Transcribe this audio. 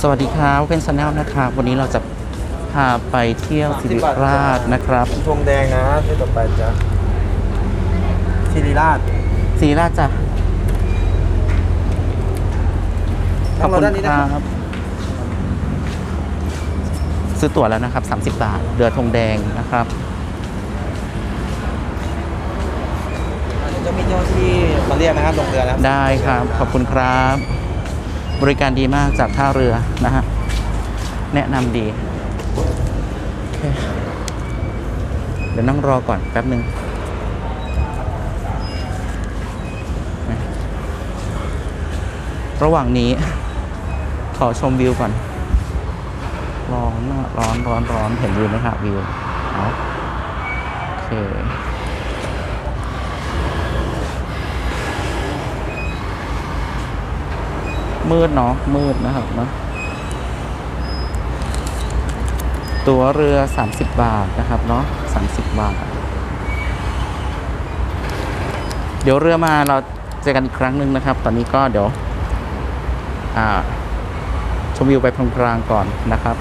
สวัสดีครับเป็นชาแนลนะครับวันนี้เราจะพาไปเที่ยวสิริราชนะครับธงแดงนะที่ต่อไปจะสิริราชสิริราชจ้ะขอบคุณด้านนี้คนะรัครับบซื้อตั๋วแล้วนะครับ 30 บาทเรือธงแดงนะครับเดี๋ยวจะมีเจ้าที่มาเรียกนะครับลงเรือนะครับได้ครับ ขอบคุณครับ บริการดีมากจากท่าเรือนะฮะ แนะนำดีเเดี๋ยวนั่งรอก่อนแป๊บหนึ่งระหว่างนี้ ขอชมวิวก่อน ร้อนร้อนร้อนร้อนเห็นวิวไหมครับวิว เอาโอเค มืดเนาะมืดนะครับเนาะตั๋วเรือ 30 บาทนะครับเนาะ30 บาท เดี๋ยวเรือมาเราเจอกันอีกครั้งหนึ่งนะครับ ตอนนี้ก็เดี๋ยวชมวิวไปพลางๆก่อนนะครับ